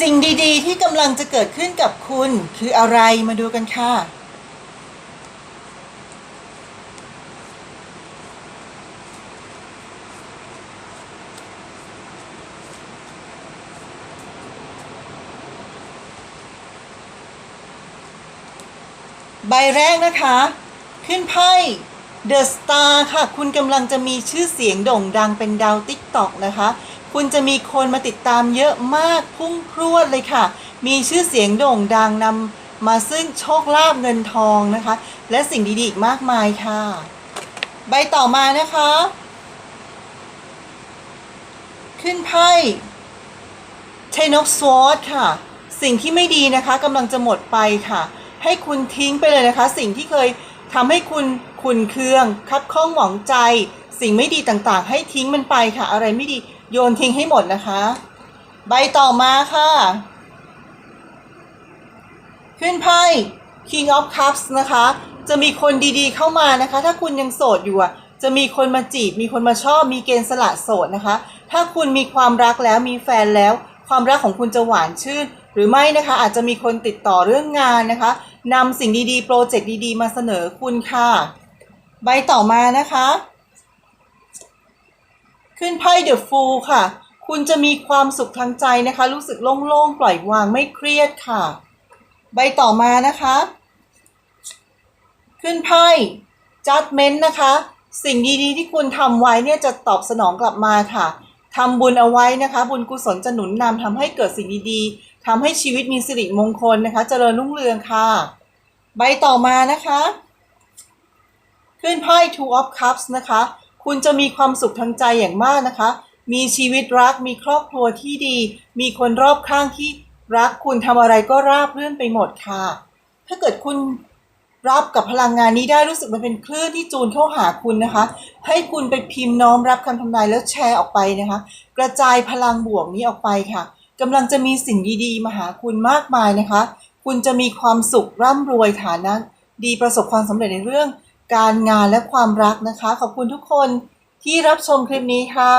สิ่งดีๆ ที่กำลังจะเกิดขึ้นกับคุณคืออะไรมาดูกันค่ะ ใบแรกนะคะ ขึ้นไพ่ The Star ค่ะ คุณกำลังจะมีชื่อเสียงโด่งดังเป็นดาวติ๊กตอกนะคะ คุณจะมีคนมาติดตามเยอะมากพุ่งพรวดเลยค่ะ มีชื่อเสียงโด่งดังนำมาซึ่งโชคลาภเงินทองนะคะ และสิ่งดี ๆ อีกมากมายค่ะ ใบต่อมานะคะ ขึ้นไพ่ Ten of Swords ค่ะ สิ่งที่ไม่ดีนะคะกำลังจะหมดไปค่ะ ให้คุณทิ้งไปเลยนะคะ สิ่งที่เคยทำให้คุณขุนเคือง คับข้องหมองใจ สิ่งไม่ดีต่างๆ ให้ทิ้งมันไปค่ะ อะไรไม่ดีโยนทิ้งให้หมดนะคะ ใบต่อมาค่ะ ขึ้นไพ่ King of Cups นะคะ จะมีคนดีๆเข้ามานะคะ ถ้าคุณยังโสดอยู่จะมีคนมาจีบ มีคนมาชอบ มีเกณฑ์สละโสดนะคะ ถ้าคุณมีความรักแล้วมีแฟนแล้ว ความรักของคุณจะหวานชื่น หรือไม่นะคะ อาจจะมีคนติดต่อเรื่องงานนะคะนำสิ่งดีๆ โปรเจกต์ดีๆ มาเสนอคุณค่ะ ใบต่อมานะคะ ขึ้นไพ่ The Fool ค่ะ คุณจะมีความสุขทางใจนะคะ รู้สึกโล่งๆ ปล่อยวางไม่เครียดค่ะ ใบต่อมานะคะ ขึ้นไพ่ Judgment นะคะ สิ่งดีๆ ที่คุณทำไว้เนี่ยจะตอบสนองกลับมาค่ะทำบุญเอาไว้นะคะ บุญกุศลจะหนุนนำทำให้เกิดสิ่งดีๆทำให้ชีวิตมีสิริมงคลนะคะ เจริญรุ่งเรืองค่ะ ใบต่อมานะคะ ขึ้นไพ่ Two of Cups นะคะ คุณจะมีความสุขทางใจอย่างมากนะคะ มีชีวิตรัก มีครอบครัวที่ดี มีคนรอบข้างที่รักคุณทำอะไรก็ราบรื่นไปหมดค่ะ ถ้าเกิดคุณรับกับพลังงานนี้ได้รู้สึกมันเป็นคลื่นที่จูนเข้าหาคุณนะคะ ให้คุณไปพิมพ์น้อมรับคำทำนายแล้วแชร์ออกไปนะคะ กระจายพลังบวกนี้ออกไปค่ะกำลังจะมีสิ่งดีๆ มาหาคุณมากมายนะคะ คุณจะมีความสุขร่ำรวยฐานะดีประสบความสำเร็จในเรื่อง การงานและความรักนะคะ ขอบคุณทุกคนที่รับชมคลิปนี้ค่ะ